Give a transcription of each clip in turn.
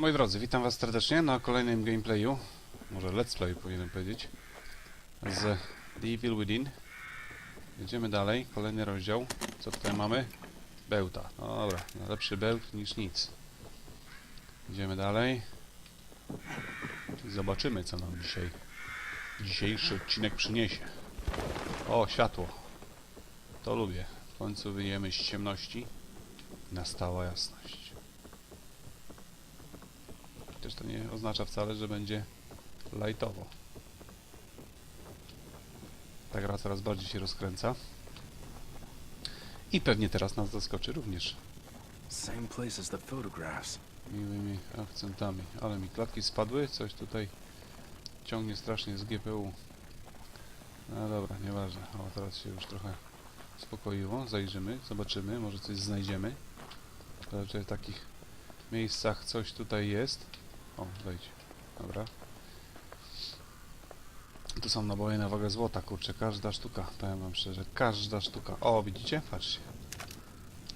Moi drodzy, witam was serdecznie na kolejnym gameplayu, może let's play powinienem powiedzieć, z The Evil Within. Jedziemy dalej, kolejny rozdział. Co tutaj mamy? Bełta. No dobra, lepszy bełt niż nic. Idziemy dalej. Zobaczymy, co nam dzisiaj dzisiejszy odcinek przyniesie. O, światło. To lubię. W końcu wyjemy z ciemności. Nastała jasność. Chociaż to nie oznacza wcale, że będzie lightowo. Ta gra coraz bardziej się rozkręca. I pewnie teraz nas zaskoczy również Same place as the photographs. miłymi akcentami. Ale mi klatki spadły, coś tutaj ciągnie strasznie z GPU. No dobra, nieważne. O, teraz się już trochę uspokoiło. Zajrzymy, zobaczymy, może coś znajdziemy. Raczej w takich miejscach coś tutaj jest. O, wejdź. Dobra. Tu są naboje na wagę złota, kurczę, każda sztuka, powiem wam szczerze, każda sztuka. O, widzicie? Patrzcie.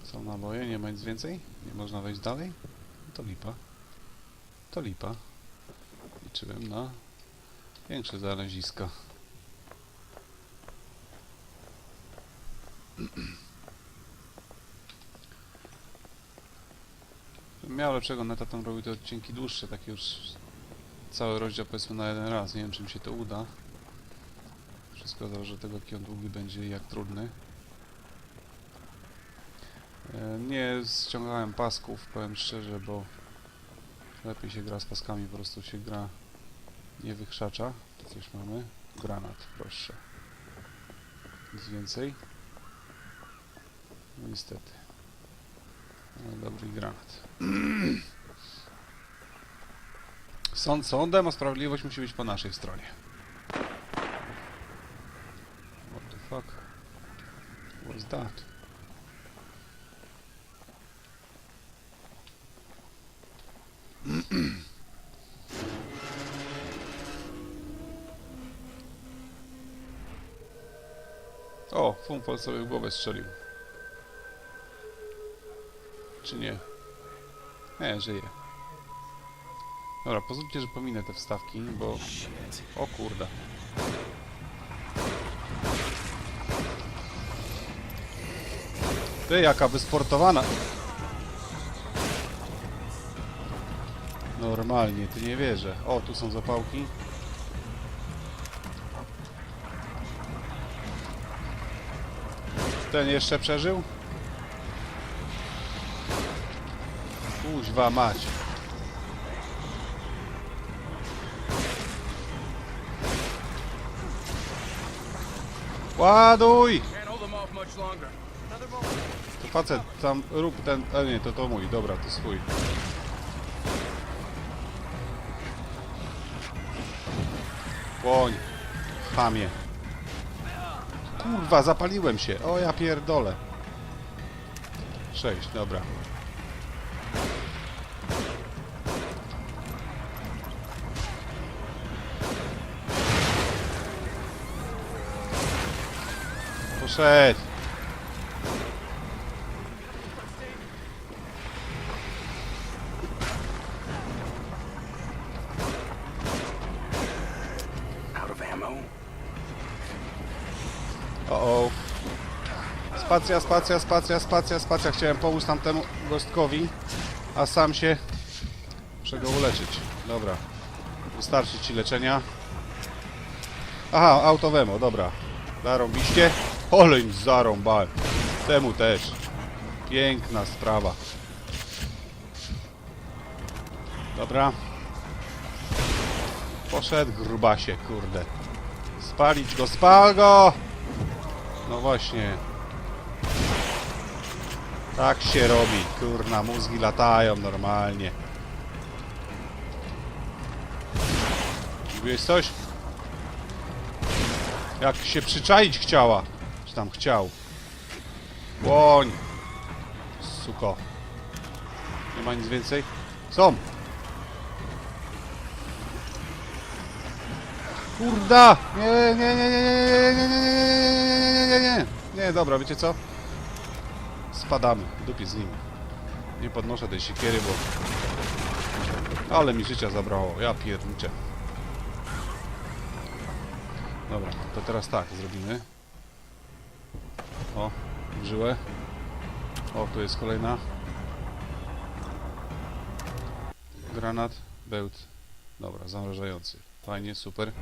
Są naboje, nie ma nic więcej? Nie można wejść dalej? To lipa. To lipa. Liczyłem na większe znaleziska. miał lepszego neta, to bym robił te odcinki dłuższe, takie już cały rozdział powiedzmy na jeden raz. Nie wiem, czy mi się to uda. Wszystko zależy od tego, jaki on długi będzie i jak trudny. E, Nie ściągałem pasków, powiem szczerze, bo lepiej się gra z paskami, po prostu się gra nie wykrzacza. Tu coś mamy. Granat, proszę. Nic więcej? No niestety. No, dobry granat. Sąd sądem, a sprawiedliwość musi być po naszej stronie. What the fuck? What's that? O, Fumfol sobie w głowę strzelił. Czy nie? Nie, żyje. Dobra, pozwólcie, że pominę te wstawki, bo... O kurde. Ty, jaka wysportowana. Normalnie, ty nie wierzę. O, tu są zapałki. Ten jeszcze przeżył? Kuźwa mać. Ładuj! To facet, tam rób ten... A nie, to to mój, dobra, to swój. Błoń. Chamie. Kurwa, zapaliłem się. O, ja pierdolę. Sześć, dobra. Poszedł. Out of ammo. Spacja, spacja, spacja, spacja, spacja. Chciałem pomóc tamtemu gostkowi, a sam się muszę go uleczyć. Dobra. Wystarczy ci leczenia. Aha, autowemo, dobra. Zarąbiście. Oleń zarąbałem. Temu też. Piękna sprawa. Dobra. Poszedł grubasie, kurde. Spalić go, spal go! No właśnie. Tak się robi. Kurna, mózgi latają normalnie. Mówiłeś coś? Jak się przyczaić chciała. Tam chciał. Łoń. Suko. Nie ma nic więcej? Są. Kurda! Nie, nie, nie, nie, nie, nie, nie, nie, nie, nie, nie, nie, nie, dobra, wiecie co? Spadamy, dupi z nim. Nie podnoszę tej siekiery, bo Ale mi życia zabrało, ja pierniczę. Dobra, to teraz tak zrobimy. O, żyłę. O, tu jest kolejna. Granat, bełt. Dobra, zamrażający. Fajnie, super.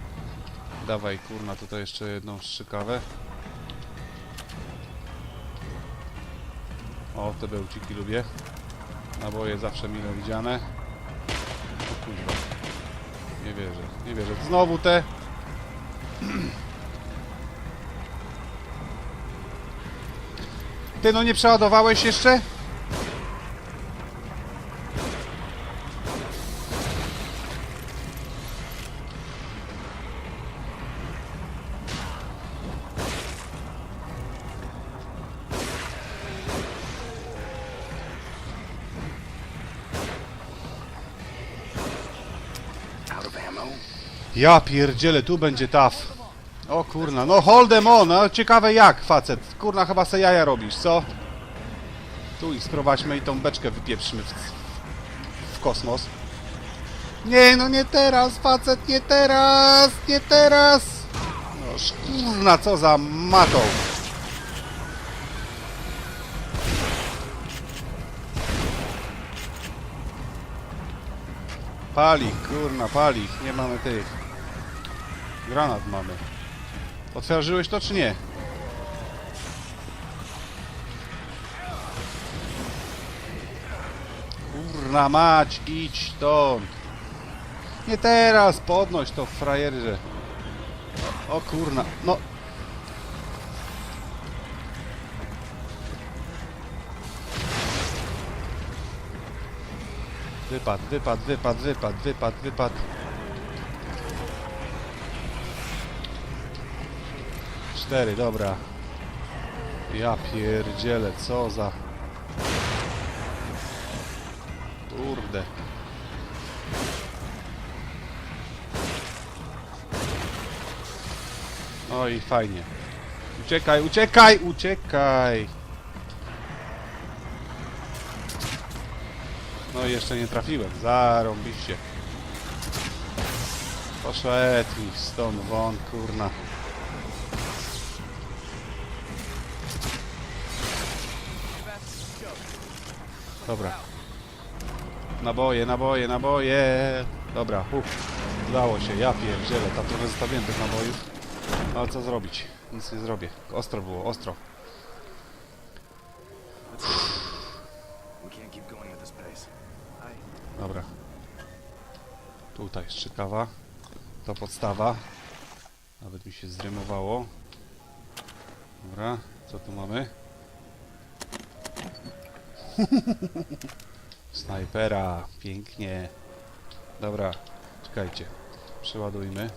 Dawaj, kurna, tutaj jeszcze jedną strzykawę. O, te bełciki lubię. Naboje zawsze mile widziane. O kurwa. Nie wierzę, nie wierzę. Znowu te... Ty no nie przeładowałeś jeszcze? Ja pierdzielę, tu będzie taf. O kurna, no hold them on, no ciekawe jak facet. Kurna, chyba se jaja robisz, co? Tu ich sprowadźmy i tą beczkę wypieprzymy w, w kosmos. Nie, no nie teraz, facet, nie teraz, nie teraz. No kurna, co za matą. Pali, kurna, pali. Nie mamy tych. Granat mamy. Otworzyłeś to czy nie? Kurna mać, idź stąd. Nie teraz, podnoś to frajerze. O, o kurna, no. Wypad, wypad, wypad, wypad, wypad, wypad. Cztery, dobra. Ja pierdzielę, co za... Kurde. No i fajnie. Uciekaj, uciekaj, uciekaj! No jeszcze nie trafiłem, zarąbiście. Poszedł mi stąd won, kurna. Dobra. Naboje, naboje, naboje. Dobra, uff. Udało się, ja pierdzielę, tam trochę zostawiłem tych nabojów. No ale co zrobić? Nic nie zrobię. Ostro było, ostro. Dobra. Tutaj strzykawa. To podstawa. Nawet mi się zrymowało. Dobra, co tu mamy? Snajpera, pięknie. Dobra, czekajcie. Przeładujmy.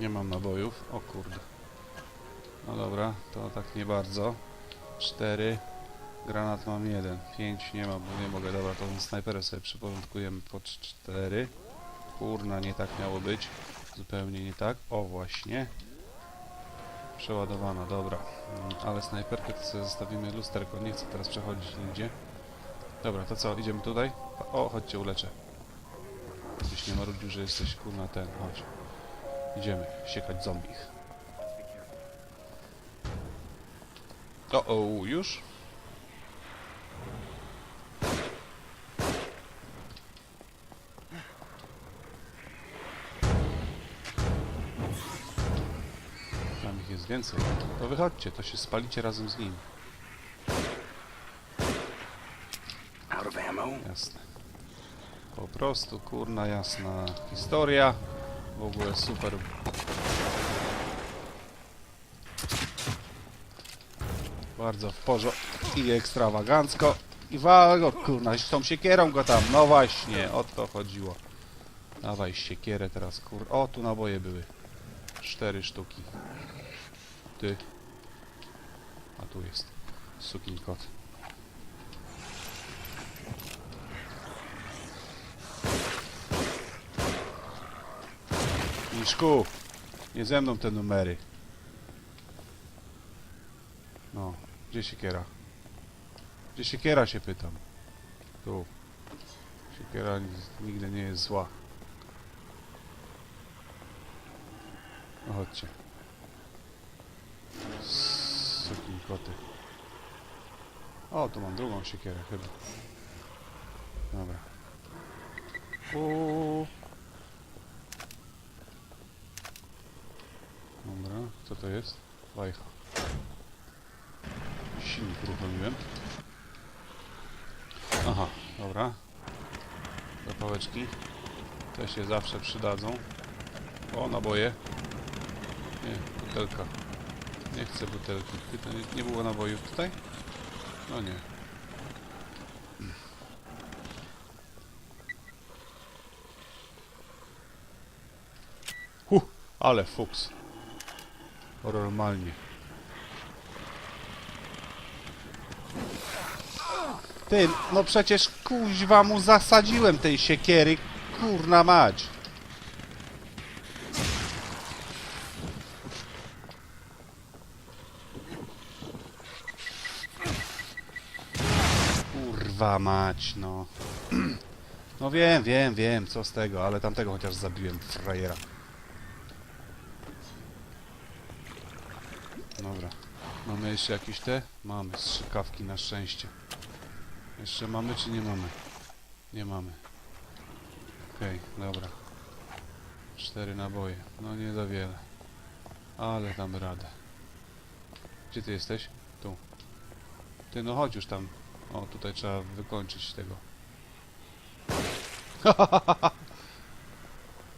Nie mam nabojów. O kurde. No dobra, to tak nie bardzo. Cztery. Granat mam jeden. Pięć nie mam, bo nie mogę. Dobra, to snajperę sobie przyporządkujemy pod cztery. Kurna, nie tak miało być. Zupełnie nie tak. O, właśnie. Przeładowana, dobra. Mm, Ale snajperkę to sobie zostawimy lusterko. Nie chcę teraz przechodzić nigdzie. Dobra, to co? Idziemy tutaj? O, chodźcie, uleczę. Byś nie marudził, że jesteś kurna ten. Chodź. Idziemy. Siekać zombich. O, o, już? Więcej. To wychodźcie, to się spalicie razem z nim. Out of ammo? Jasne. Po prostu, kurna jasna historia. W ogóle super. Bardzo w porządku i ekstrawagancko. I wal go, kurna, z tą siekierą go tam. No właśnie, o to chodziło. Dawaj siekierę teraz, kur... O, tu naboje były. Cztery sztuki. Ty. A tu jest. Sukin kot. Miszku, nie ze mną te numery. No, gdzie siekiera? Gdzie siekiera się pytam? Tu. Siekiera ni- nigdy nie jest zła. No chodźcie. Sukin koty. O, tu mam drugą siekierę chyba. Dobra. Uuu. Dobra, co to jest? Wajcha. Silnik uruchomiłem. Aha, dobra. Zapałeczki. Te się zawsze przydadzą. O, naboje. Nie, butelka. Nie chcę butelki. Nie, nie było nabojów tutaj? No nie. Huh, ale fuks. Normalnie. Ty, no przecież kuźwa mu zasadziłem tej siekiery, kurna mać. Kurwa mać, no. No wiem, wiem, wiem, co z tego, ale tamtego chociaż zabiłem, frajera. Dobra. Mamy jeszcze jakieś te? Mamy, strzykawki na szczęście. Jeszcze mamy czy nie mamy? Nie mamy. Okej, dobra. Cztery naboje. No nie za wiele. Ale damy radę. Gdzie ty jesteś? Tu. Ty no chodź już tam. O, tutaj trzeba wykończyć tego.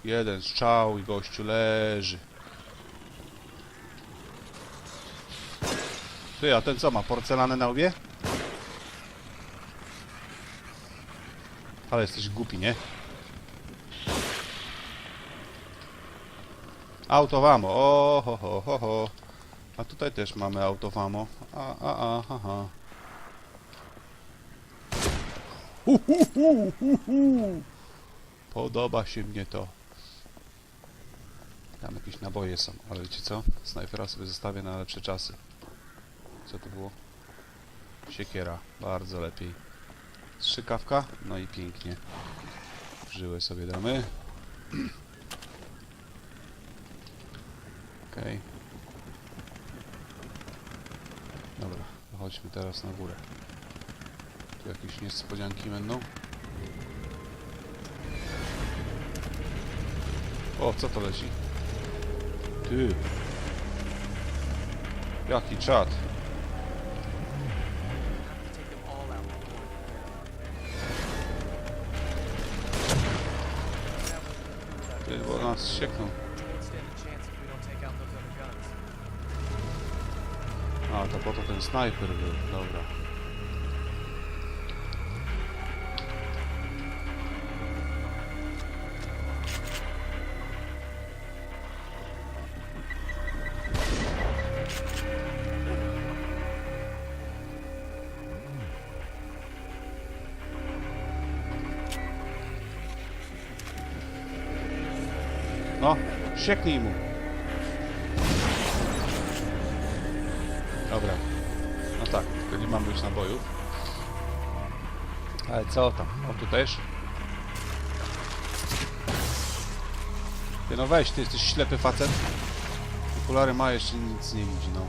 Jeden strzał i gościu leży. Ty, a ten co ma? Porcelanę na łbie? Ale jesteś głupi, nie? Autowamo, ho ho ho ho. A tutaj też mamy autowamo. A a a ha ha. Hu, hu, hu, hu, hu. Podoba się mnie to. Tam jakieś naboje są, ale wiecie co? Snajpera sobie zostawię na lepsze czasy. Co to było? Siekiera, bardzo lepiej. Strzykawka, no i pięknie. Żyły sobie damy. Okej. Dobra, to chodźmy teraz na górę. Jakieś niespodzianki będą. O, co to leci? Ty. Jaki czad. Ty, bo nas siekną. A, to po to ten snajper był. Dobra. No, sieknij mu. Dobra. No tak, tylko nie mamy już nabojów. Ale co tam? O, tu też. Ty no weź, ty jesteś ślepy facet. Okulary ma, jeszcze nic nie widzi, no.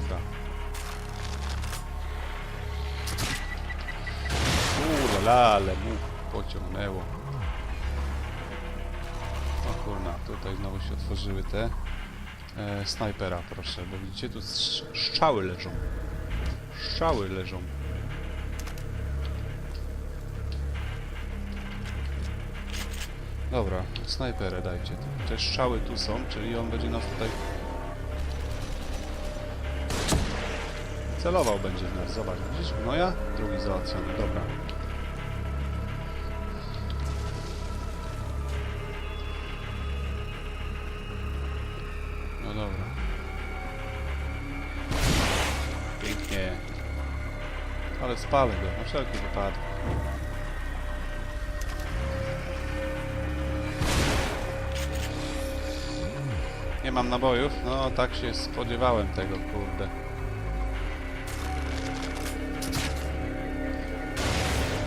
Dobra. Kurde, ale mu pociągnęło. Tutaj znowu się otworzyły te e, snajpera, proszę, bo widzicie, tu strz- strzały leżą. Strzały leżą. Dobra, snajperę dajcie. Te strzały tu są, czyli on będzie nas tutaj... Celował będzie w nas, zobacz, widzisz? Gnoja? Drugi załatwiony, dobra. spalę go, na wszelki wypadek. Nie mam nabojów? No, tak się spodziewałem tego, kurde.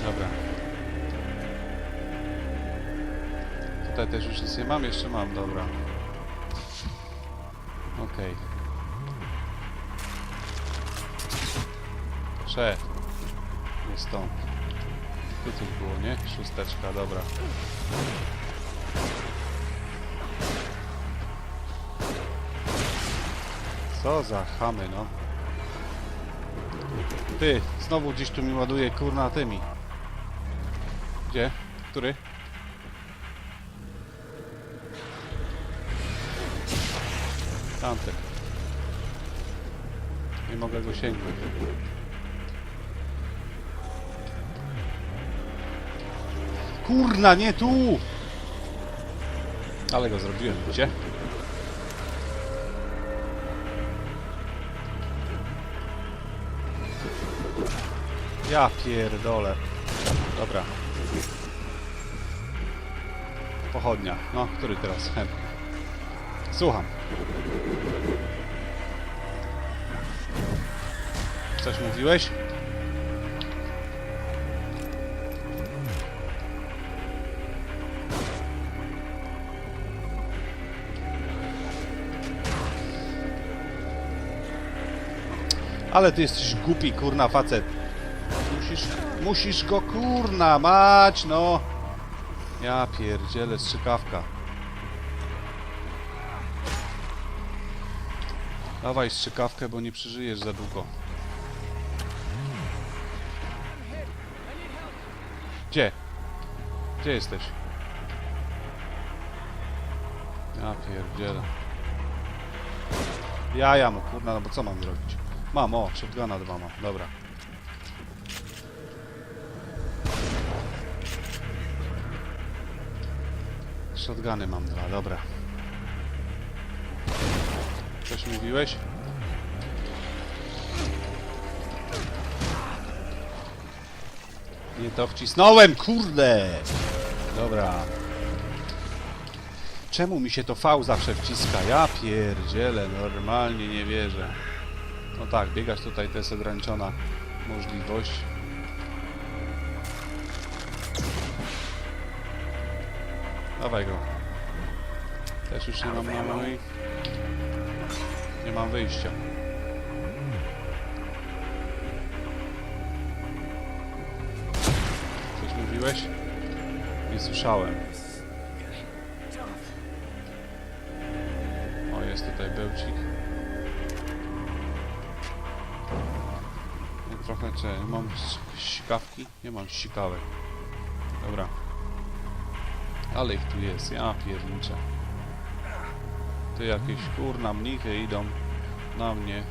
Dobra. Tutaj też już nic nie mam, jeszcze mam, dobra. Okej. Okay. Nie stąd. Tu coś było, nie? Szósteczka, dobra. Co za chamy, no. Ty, znowu gdzieś tu mi ładuje kurna tymi. Gdzie? Który? Tamten. Nie mogę go sięgnąć. Kurna, nie tu! Ale go zrobiłem, gdzie? Ja pierdolę. Dobra. Pochodnia. No, który teraz? Słucham. Coś mówiłeś? Ale ty jesteś głupi, kurna, facet. Musisz, musisz go, kurna, mać, no. Ja pierdzielę, strzykawka. Dawaj strzykawkę, bo nie przeżyjesz za długo. Gdzie? Gdzie jesteś? Ja pierdzielę. Jaja mu, kurna, no bo co mam zrobić? Mam, o, shotguna dwa mam, dobra. Shotguny mam dwa, dobra. Coś mówiłeś? Nie to wcisnąłem, kurde! Dobra. Czemu mi się to V zawsze wciska? Ja pierdzielę, normalnie nie wierzę. Tak, biegać tutaj to jest ograniczona możliwość. Dawaj go. Też już nie mam mojej... Nie mam wyjścia. Coś mówiłeś? Nie słyszałem. O, jest tutaj bełcik. Trochę czy mam sikawki? Nie mam sikawek. Dobra. Ale ich tu jest, ja pierniczę. Ty jakieś kurna mnichy idą na mnie.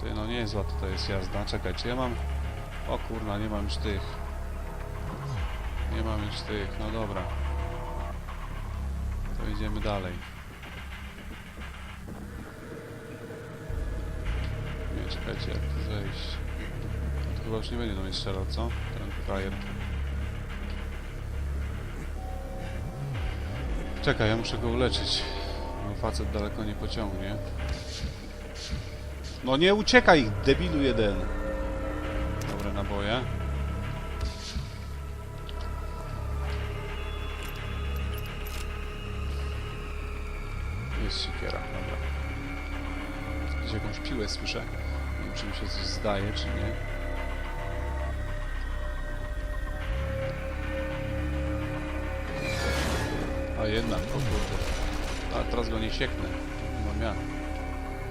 Ty no niezła tutaj jest jazda. Czekaj, czy ja mam... O kurna, nie mam już tych. Nie mam już tych, no dobra. To idziemy dalej. Nie, czekajcie, jak tu zejść. Chyba już nie będzie do mnie strzelał, co? Ten frajer. Czekaj, ja muszę go uleczyć. No facet daleko nie pociągnie. No nie uciekaj, debilu jeden. Dobre naboje. Jest siekiera, dobra. Gdzieś jakąś piłę słyszę. Nie wiem, czy mi się coś zdaje, czy nie. Jednak, o kurde. A teraz go nie sieknę. Nie mam jak.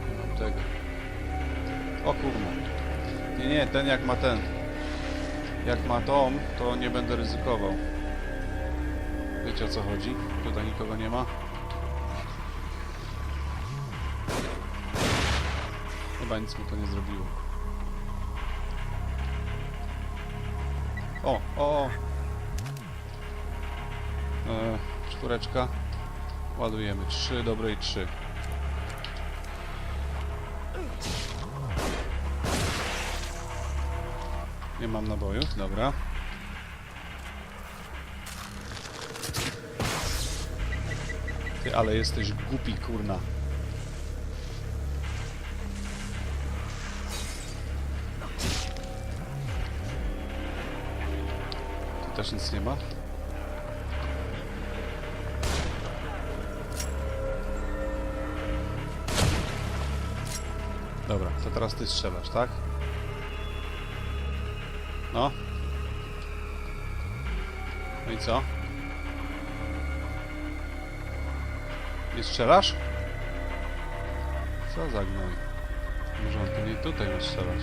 Nie mam tego. O kurno. Nie, nie, ten jak ma ten. Jak ma tom, to nie będę ryzykował. Wiecie o co chodzi? Tutaj nikogo nie ma. Chyba nic mu to nie zrobiło. O, o! o. czwóreczka. Ładujemy. Trzy, dobre i trzy. Nie mam nabojów, dobra. Ty, ale jesteś głupi, kurna. Tu też nic nie ma. Teraz ty strzelasz, tak? No. No i co? Nie strzelasz? Co za gnoj? Może on tu nie tutaj ma strzelać.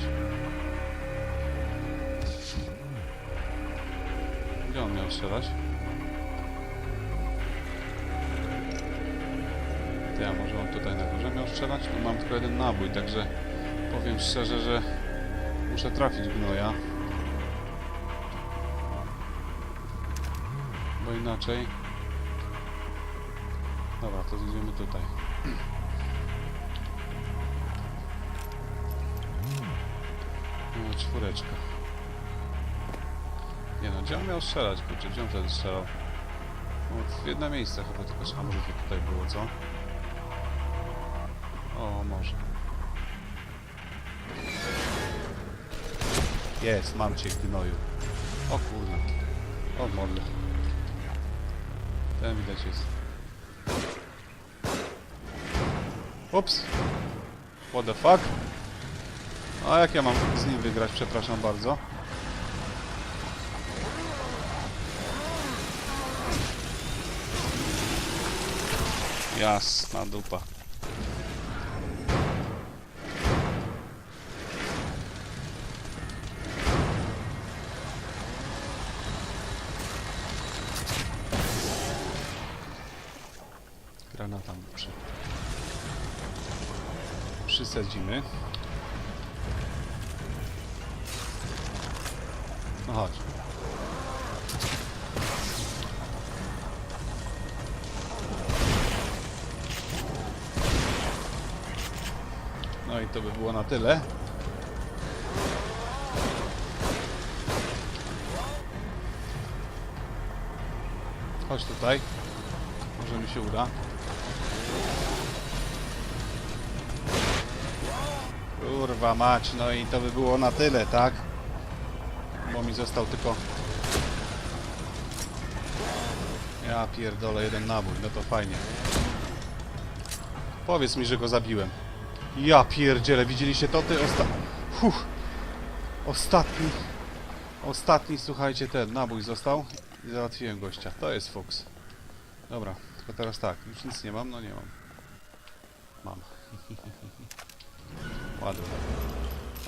Gdzie on miał strzelać? Ty, a może on tutaj na górze miał strzelać? No mam tylko jeden nabój, także powiem szczerze, że muszę trafić gnoja. Bo inaczej... Dobra, to zjedziemy tutaj. No, czwóreczka. Nie no, gdzie on miał strzelać? Kurczę, gdzie on wtedy strzelał? No, w jedno miejsce chyba, tylko a może to tutaj było, co? O, może. Jest, mam cię, gnoju. O kurna. O mordę. Ten widać jest. Ups. What the fuck? A jak ja mam z nim wygrać? Przepraszam bardzo. Jasna dupa. Przysadzimy. No chodź. No i to by było na tyle. Chodź tutaj. Może mi się uda. Kurwa mać, no i to by było na tyle, tak? Bo mi został tylko... Ja pierdolę, jeden nabój, no to fajnie. Powiedz mi, że go zabiłem. Ja pierdzielę, widzieliście to? Ty osta... Ostatni... Ostatni, słuchajcie, ten nabój został i załatwiłem gościa. To jest Fox. Dobra, tylko teraz tak, już nic nie mam? No nie mam. Mam. Ładnie.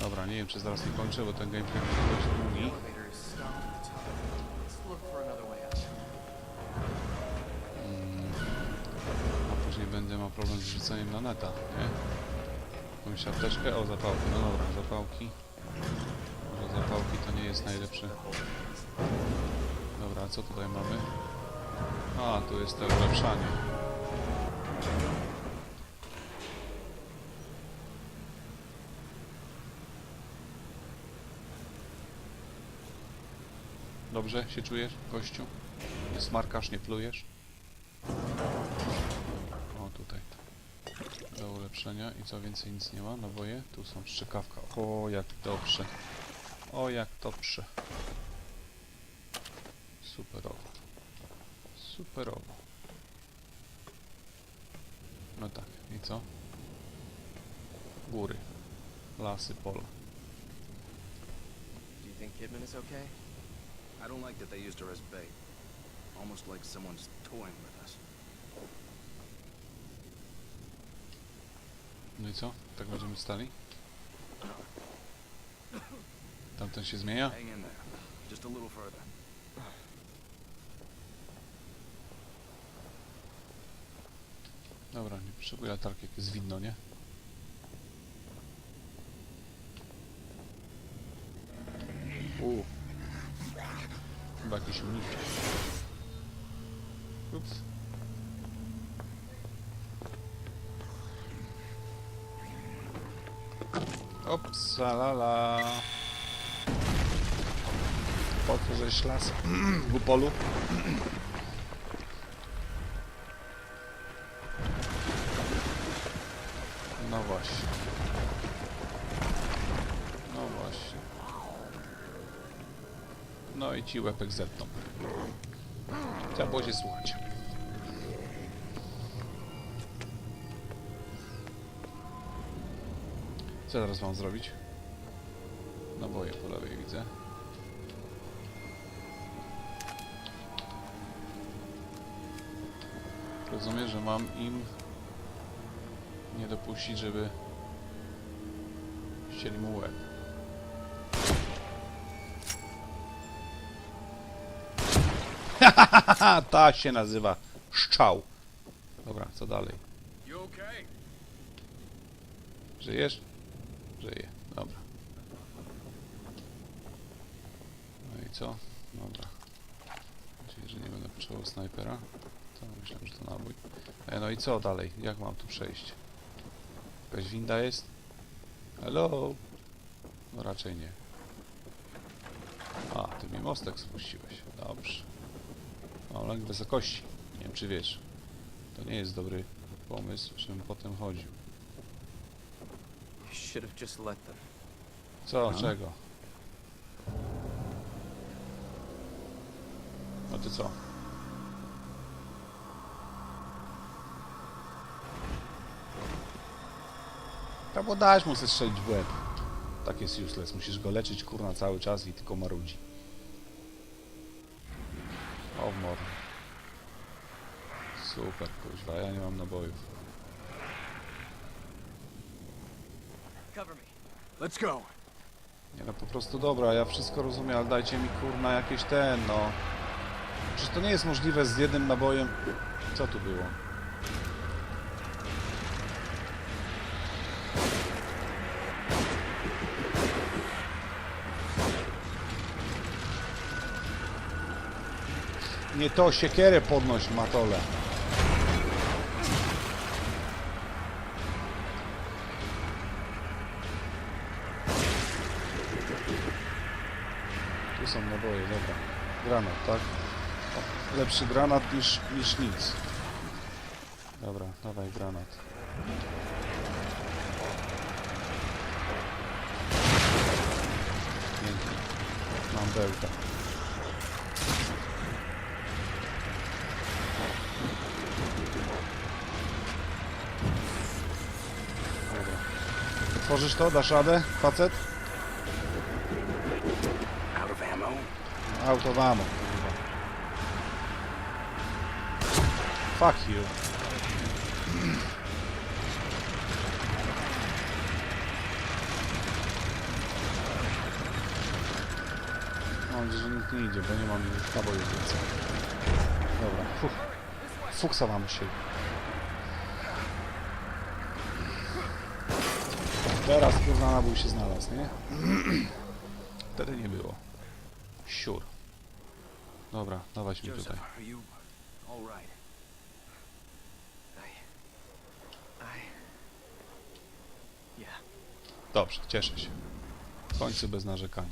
Dobra, nie wiem czy zaraz nie kończę, bo ten gameplay dość długi. Elevator is stopped at the top. Let's look for another way out. Mm. A później będę miał problem z rzuceniem na neta, nie? Jakąś apteczkę? O, zapałki. No dobra, zapałki. Może zapałki to nie jest najlepszy. Dobra, co tutaj mamy? A, tu jest to ulepszanie. Dobrze się czujesz, gościu? Nie smarkasz, nie plujesz? O, tutaj. Do ulepszenia. I co więcej nic nie ma? Naboje? Tu są strzykawka. O, jak dobrze. O, jak dobrze. Superowo. Superowo. No tak. I co? Góry. Lasy, pola. Do you think Kidman is okay? I don't like that they used her as bait. Almost like someone's toying with us. No i co? Tak będziemy stali? Tamten się zmienia? Hang in there. Just a little further. Dobra, nie potrzebuję latarki, jak jest widno, nie? U. Chyba jakiś unik. Ups. Ops, la la. Po co żeś las w upolu? No właśnie. No właśnie. No i ci łepek zetną. Trzeba było się słuchać. Co teraz mam zrobić? Naboje po lewej widzę. Rozumiem, że mam im nie dopuścić, żeby ścieli mu łeb. Ta się nazywa szczał. Dobra, co dalej? Żyjesz? Żyję, dobra. No i co? Dobra. Nadzieję, że nie będę potrzebował snajpera. To myślałem, że to nabój. E, no i co dalej? Jak mam tu przejść? Jakaś winda jest? Hello? No raczej nie. A, ty mi mostek spuściłeś. Dobrze. Mam lęk wysokości. Nie wiem, czy wiesz. To nie jest dobry pomysł, żebym potem chodził. Co? Czego? No ty co? Tak bo dać mu strzelić w łeb. Tak jest useless. Musisz go leczyć kurna cały czas i tylko marudzi. O w mordę. Super kuźwa, ja nie mam nabojów. Cover me. Let's go. Nie no po prostu dobra, ja wszystko rozumiem, ale dajcie mi kurna jakieś ten, no. Przecież to nie jest możliwe z jednym nabojem. Co tu było? Nie to, siekierę podnoś, matole. Tu są naboje, dobra. Granat, tak? Lepszy granat niż, niż nic. Dobra, dawaj granat. Pięknie. Mam. Dobra. Tworzysz to? Dasz radę, facet? Out of ammo? Fuck you. Mam nadzieję, że nikt nie idzie, bo nie mam nabojów więcej. Dobra, fuch. Fuksa mamy się. Teraz kurwa nabój się znalazł, nie? Wtedy nie było. Siur. Dobra, dawać mi tutaj. Joseph, are you all right? I... I... Yeah. Dobrze, cieszę się. W końcu bez narzekania.